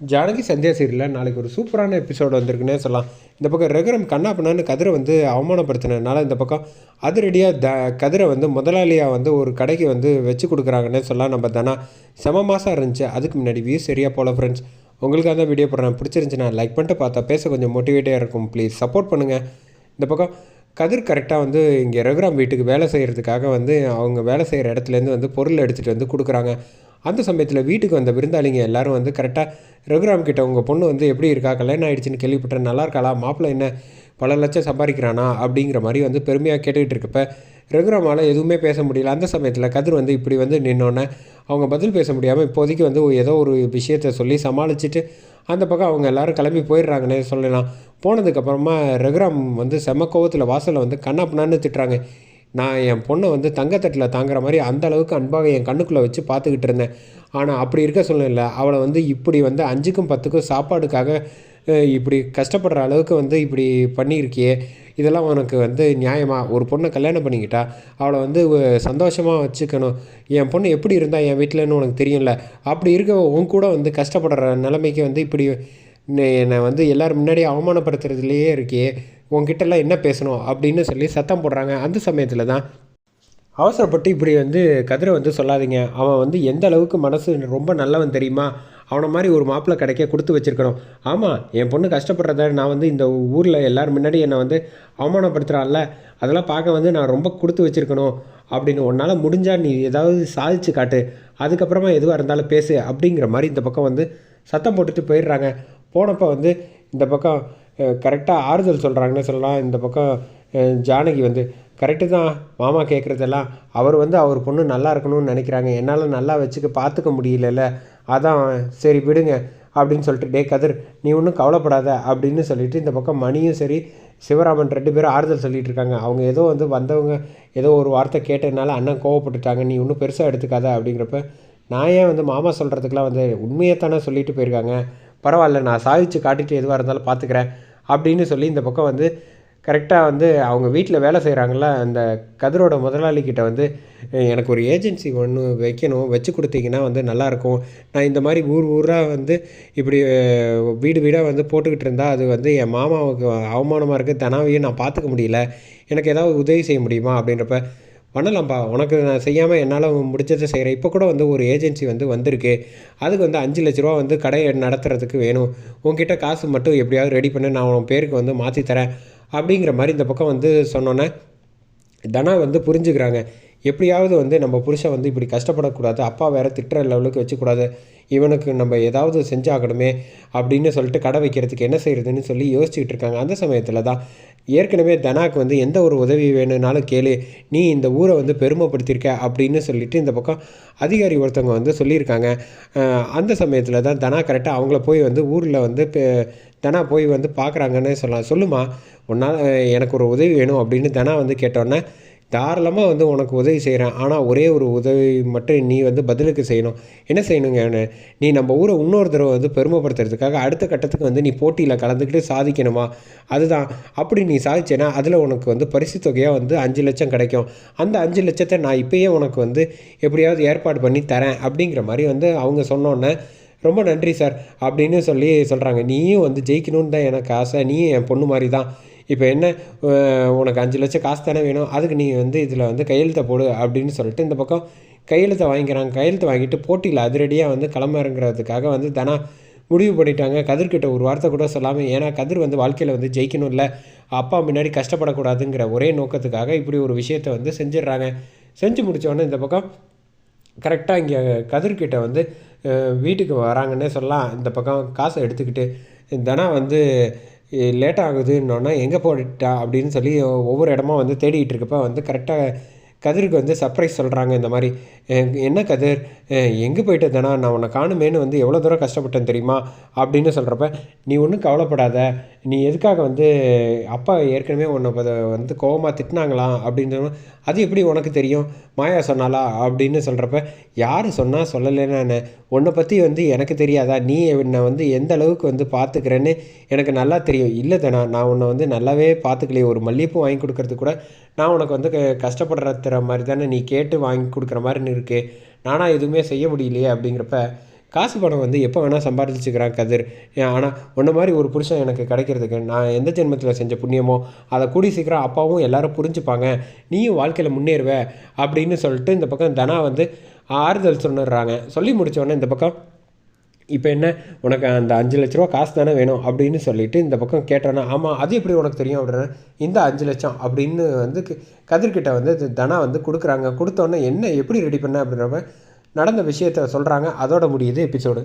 ஜானகி சந்தியா சீரியலில் நாளைக்கு ஒரு சூப்பரான எபிசோடு வந்திருக்குன்னே சொல்லலாம். இந்த பக்கம் ரெகுரம் கண்ணா பண்ணான்னு கதிரை வந்து அவமானப்படுத்தினதுனால இந்த பக்கம் அதிரடியாக த கதிரை வந்து முதலாளியாக வந்து ஒரு கடைக்கு வந்து வச்சு கொடுக்குறாங்கன்னே சொல்லலாம் நம்ம தானா. செம மாதம் இருந்துச்சு. அதுக்கு முன்னாடி வியூ சரியாக போல ஃப்ரெண்ட்ஸ் உங்களுக்கு அந்த வீடியோ போடுறேன். பிடிச்சிருந்துச்சுன்னா லைக் பண்ணிட்டு பார்த்தா பேச கொஞ்சம் மோட்டிவேட்டாக இருக்கும். ப்ளீஸ் சப்போர்ட் பண்ணுங்கள் இந்த பக்கம் கதிர் கரெக்டாக வந்து இங்கே ரகுராம் வீட்டுக்கு வேலை செய்கிறதுக்காக வந்து அவங்க வேலை செய்கிற இடத்துலேருந்து வந்து பொருள் எடுத்துகிட்டு வந்து கொடுக்குறாங்க. அந்த சமயத்தில் வீட்டுக்கு வந்த விருந்தாளிங்க எல்லாரும் வந்து கரெக்டாக ரகுராம் கிட்ட உங்கள் பொண்ணு வந்து எப்படி இருக்கா? கல்யாணம் ஆகிடுச்சின்னு கேள்விப்பட்டேன். நல்லா இருக்காளா? மாப்பிள்ளை என்ன? பல லட்சம் சம்பாதிக்கிறானா? அப்படிங்கிற மாதிரி வந்து பெருமையாக கேட்டுக்கிட்டு இருக்கப்ப ரகுராமால் எதுவுமே பேச முடியல. அந்த சமயத்தில் கதிர் வந்து இப்படி வந்து நின்னோன்னே அவங்க பதில் பேச முடியாமல் இப்போதைக்கு வந்து ஏதோ ஒரு விஷயத்த சொல்லி சமாளிச்சுட்டு அந்த பக்கம் அவங்க எல்லோரும் கிளம்பி போயிடுறாங்கன்னே சொல்லலாம். போனதுக்கப்புறமா ரகுராம் வந்து செம கோவத்தில் வாசலில் வந்து கண்ணாப்புனான்னு திட்டுறாங்க. நான் என் பொண்ணை வந்து தங்கத்தட்டில் தாங்குற மாதிரி அந்த அளவுக்கு அன்பாக என் கண்ணுக்குள்ளே வச்சு பார்த்துக்கிட்டு இருந்தேன். ஆனால் அப்படி இருக்க சூழ்நிலை அவளை வந்து இப்படி வந்து அஞ்சுக்கும் பத்துக்கும் சாப்பாடுக்காக இப்படி கஷ்டப்படுற அளவுக்கு வந்து இப்படி பண்ணியிருக்கியே இதெல்லாம் உனக்கு வந்து நியாயமாக ஒரு பொண்ணை கல்யாணம் பண்ணிக்கிட்டா அவளை வந்து சந்தோஷமாக வச்சுக்கணும். என் பொண்ணு எப்படி இருந்தால் என் வீட்டிலன்னு உனக்கு தெரியும்ல? அப்படி இருக்க உன் கூட வந்து கஷ்டப்படுற நிலைமைக்கு வந்து இப்படி என்னை வந்து எல்லோரும் முன்னாடி அவமானப்படுத்துறதுலேயே இருக்கே உங்ககிட்டலாம் என்ன பேசணும் அப்படின்னு சொல்லி சத்தம் போடுறாங்க. அந்த சமயத்தில் தான் அவசரப்பட்டு இப்படி வந்து கதிரை வந்து சொல்லாதீங்க. அவன் வந்து எந்த அளவுக்கு மனசு ரொம்ப நல்லவன் தெரியுமா? அவனை மாதிரி ஒரு மாப்பிள்ளை கிடைக்க கொடுத்து வச்சுருக்கணும். ஆமாம் என் பொண்ணு கஷ்டப்படுறத நான் வந்து இந்த ஊரில் எல்லோரும் முன்னாடி என்னை வந்து அவமானப்படுத்துகிறான்ல அதெல்லாம் பார்க்க வந்து நான் ரொம்ப கொடுத்து வச்சுருக்கணும். அப்படின்னு உன்னால் முடிஞ்சால் நீ ஏதாவது சாதிச்சு காட்டு. அதுக்கப்புறமா எதுவாக இருந்தாலும் பேசு அப்படிங்கிற மாதிரி இந்த பக்கம் வந்து சத்தம் போட்டுட்டு போயிடுறாங்க. போனப்போ வந்து இந்த பக்கம் கரெக்டாக ஆறுதல் சொல்கிறாங்கன்னு சொல்லலாம். இந்த பக்கம் ஜானகி வந்து கரெக்டு தான். மாமா கேட்குறதெல்லாம் அவர் வந்து அவர் பொண்ணு நல்லா இருக்கணும்னு நினைக்கிறாங்க. என்னால் நல்லா வச்சுக்க பார்த்துக்க முடியலல்ல. அதான் சரி விடுங்க அப்படின்னு சொல்லிட்டு டே கதிர் நீ ஒன்றும் கவலைப்படாத அப்படின்னு சொல்லிட்டு இந்த பக்கம் மணியும் சரி சிவராமன் ரெண்டு பேரும் ஆறுதல் சொல்லிகிட்டு இருக்காங்க. அவங்க ஏதோ வந்து வந்தவங்க ஏதோ ஒரு வார்த்தை கேட்டதுனால அண்ணன் கோவப்பட்டுட்டாங்க. நீ ஒன்றும் பெருசாக எடுத்துக்காத அப்படிங்கிறப்ப நான் ஏன் வந்து மாமா சொல்கிறதுக்கெலாம் வந்து உண்மையை தானே சொல்லிட்டு போயிருக்காங்க. பரவாயில்ல நான் சாதிச்சு காட்டிட்டு எதுவாக இருந்தாலும் பார்த்துக்கிறேன் அப்படின்னு சொல்லி இந்த பக்கம் வந்து கரெக்டாக வந்து அவங்க வீட்டில் வேலை செய்கிறாங்கள அந்த கதிரோட முதலாளிக்கிட்ட வந்து எனக்கு ஒரு ஏஜென்சி ஒன்று வைக்கணும் வச்சு கொடுத்தீங்கன்னா வந்து நல்லாயிருக்கும் நான் இந்த மாதிரி ஊர் ஊராக வந்து இப்படி வீடு வீடாக வந்து போட்டுக்கிட்டு இருந்தால் அது வந்து என் மாமாவுக்கு அவமானமாக இருக்குது தனாவையும் நான் பார்த்துக்க முடியல. எனக்கு ஏதாவது உதவி செய்ய முடியுமா? அப்படின்றப்ப பண்ணலாம்ப்பா. உனக்கு நான் செய்யாமல் என்னால் முடிஞ்சதை செய்கிறேன் இப்போ கூட வந்து ஒரு ஏஜென்சி வந்து வந்திருக்கு. அதுக்கு வந்து அஞ்சு லட்ச ரூபா வந்து கடையை நடத்துறதுக்கு வேணும். உங்ககிட்ட காசு மட்டும் எப்படியாவது ரெடி பண்ணி. நான் உன் பேருக்கு வந்து மாற்றி தரேன். அப்படிங்கிற மாதிரி இந்த பக்கம் வந்து சொன்னோன்னே தனா வந்து புரிஞ்சுக்கிறாங்க. எப்படியாவது வந்து நம்ம புருஷன் வந்து இப்படி கஷ்டப்படக்கூடாது அப்பா வேறு திட்டுற லெவலுக்கு வச்சுக்கூடாது இவனுக்கு நம்ம ஏதாவது செஞ்சாகணுமே அப்படின்னு சொல்லிட்டு கடை வைக்கிறதுக்கு என்ன செய்கிறதுன்னு சொல்லி யோசிச்சுக்கிட்டு இருக்காங்க. அந்த சமயத்தில் தான் ஏற்கனவே தனாக்கு வந்து எந்த ஒரு உதவி வேணும்னாலும் கேளு நீ இந்த ஊரை வந்து பெருமைப்படுத்தியிருக்க அப்படின்னு சொல்லிட்டு இந்த பக்கம் அதிகாரி ஒருத்தவங்க வந்து சொல்லியிருக்காங்க. அந்த சமயத்தில் தான் தனா கரெக்டாக அவங்கள போய் வந்து ஊரில் வந்து தனா போய் வந்து பார்க்குறாங்கன்னு சொல்லலாம் சொல்லுமா உன்னால் எனக்கு ஒரு உதவி வேணும் அப்படின்னு தனா வந்து கேட்டோன்னே தாராளமாக வந்து உனக்கு உதவி செய்கிறேன் ஆனால் ஒரே ஒரு உதவி மட்டும் நீ வந்து பதிலுக்கு செய்யணும். என்ன செய்யணுங்க நீ நம்ம ஊரை இன்னொரு தடவை வந்து பெருமைப்படுத்துறதுக்காக அடுத்த கட்டத்துக்கு வந்து நீ போட்டியில் கலந்துக்கிட்டு சாதிக்கணுமா? அதுதான். அப்படி நீ சாதிச்சேன்னா அதில் உனக்கு வந்து பரிசு தொகையாக வந்து அஞ்சு லட்சம் கிடைக்கும். அந்த அஞ்சு லட்சத்தை நான் இப்போயே உனக்கு வந்து எப்படியாவது ஏற்பாடு பண்ணி தரேன் அப்படிங்கிற மாதிரி வந்து அவங்க சொன்னோன்னே ரொம்ப நன்றி சார் அப்படின்னு சொல்லி சொல்கிறாங்க நீயும் வந்து ஜெயிக்கணும்னு தான் எனக்கு ஆசை. நீயும் என் பொண்ணு மாதிரி தான். இப்போ என்ன உனக்கு அஞ்சு லட்சம் காசு தானே வேணும் அதுக்கு நீ வந்து இதில் வந்து கையெழுத்தை போடு அப்படின்னு சொல்லிட்டு இந்த பக்கம் கையெழுத்தை வாங்கிக்கிறாங்க. கையெழுத்து வாங்கிட்டு போட்டியில் அதிரடியாக வந்து கிளம்புறங்கிறதுக்காக வந்து தனா முடிவு பண்ணிட்டாங்க. கதிர்கிட்ட ஒரு வார்த்தை கூட சொல்லாமல் ஏன்னா கதிர் வந்து வாழ்க்கையில் வந்து ஜெயிக்கணும் இல்லை அப்பா முன்னாடி கஷ்டப்படக்கூடாதுங்கிற ஒரே நோக்கத்துக்காக இப்படி ஒரு விஷயத்தை வந்து செஞ்சிடுறாங்க. செஞ்சு முடித்தோடனே இந்த பக்கம் கரெக்டாக இங்கே கதிர்கிட்ட வந்து வீட்டுக்கு வராங்கன்னே சொல்லலாம். இந்த பக்கம் காசை எடுத்துக்கிட்டு தனா வந்து லேட் ஆகுதுன்னொன்னே எங்கே போட்டா அப்படின்னு சொல்லி ஒவ்வொரு இடமா வந்து தேடிகிட்டு இருக்கப்போ வந்து கரெக்டாக கதிருக்கு வந்து சர்ப்ரைஸ் சொல்கிறாங்க இந்த மாதிரி என்ன கதிர்? எங்கே போயிட்டு தானா? நான் உன்னை காணுமேனு வந்து எவ்வளோ தூரம் கஷ்டப்பட்டேன் தெரியுமா? அப்படின்னு சொல்கிறப்ப நீ ஒன்றும் கவலைப்படாத. நீ எதுக்காக வந்து அப்பா ஏற்கனவே உன்னை வந்து கோவமாக திட்டினாங்களாம் அப்படின்னு அது எப்படி உனக்கு தெரியும்? மாயா சொன்னாலா அப்படின்னு சொல்கிறப்ப யார் சொன்னால் சொல்லலைன்னு உன்னை பற்றி வந்து எனக்கு தெரியாதா? நீ என்னை வந்து எந்த அளவுக்கு வந்து பார்த்துக்கிறேன்னு எனக்கு நல்லா தெரியும். இல்லை தானா நான் உன்னை வந்து நல்லாவே பார்த்துக்கலையே ஒரு மல்லிகைப்பூ வாங்கி கொடுக்கறது கூட நான் உனக்கு வந்து கஷ்டப்படுற மாதிரி தானே நீ கேட்டு வாங்கி கொடுக்குற மாதிரி இருக்குது நானாக எதுவுமே செய்ய முடியலையே அப்படிங்கிறப்ப காசு பணம் வந்து எப்போ வேணால் சம்பாதிச்சுக்கிறான் கதிர். ஆனால் ஒன்றை மாதிரி ஒரு புருஷன் எனக்கு கிடைக்கிறதுக்கு நான் எந்த ஜென்மத்தில் செஞ்ச புண்ணியமோ அதை கூடி சீக்கிரம் அப்பாவும் எல்லாரும் புரிஞ்சுப்பாங்க. நீயும் வாழ்க்கையில் முன்னேறுவ அப்படின்னு சொல்லிட்டு இந்த பக்கம் தனா வந்து ஆறுதல் சொன்னுடுறாங்க சொல்லி முடித்தோடனே இந்த பக்கம் இப்போ என்ன? உனக்கு அந்த அஞ்சு லட்ச ரூபா காசு தானே வேணும் அப்படின்னு சொல்லிட்டு இந்த பக்கம் கேட்டானா ஆமாம் அது எப்படி உனக்கு தெரியும் அப்படின்னா இந்த அஞ்சு லட்சம் அப்படின்னு வந்து கதிர்கிட்ட வந்து தனா வந்து கொடுக்குறாங்க. கொடுத்தோன்னே என்ன எப்படி ரெடி பண்ண அப்படின்றப்ப நடந்த விஷயத்த சொல்கிறாங்க அதோட முடியுது எபிசோடு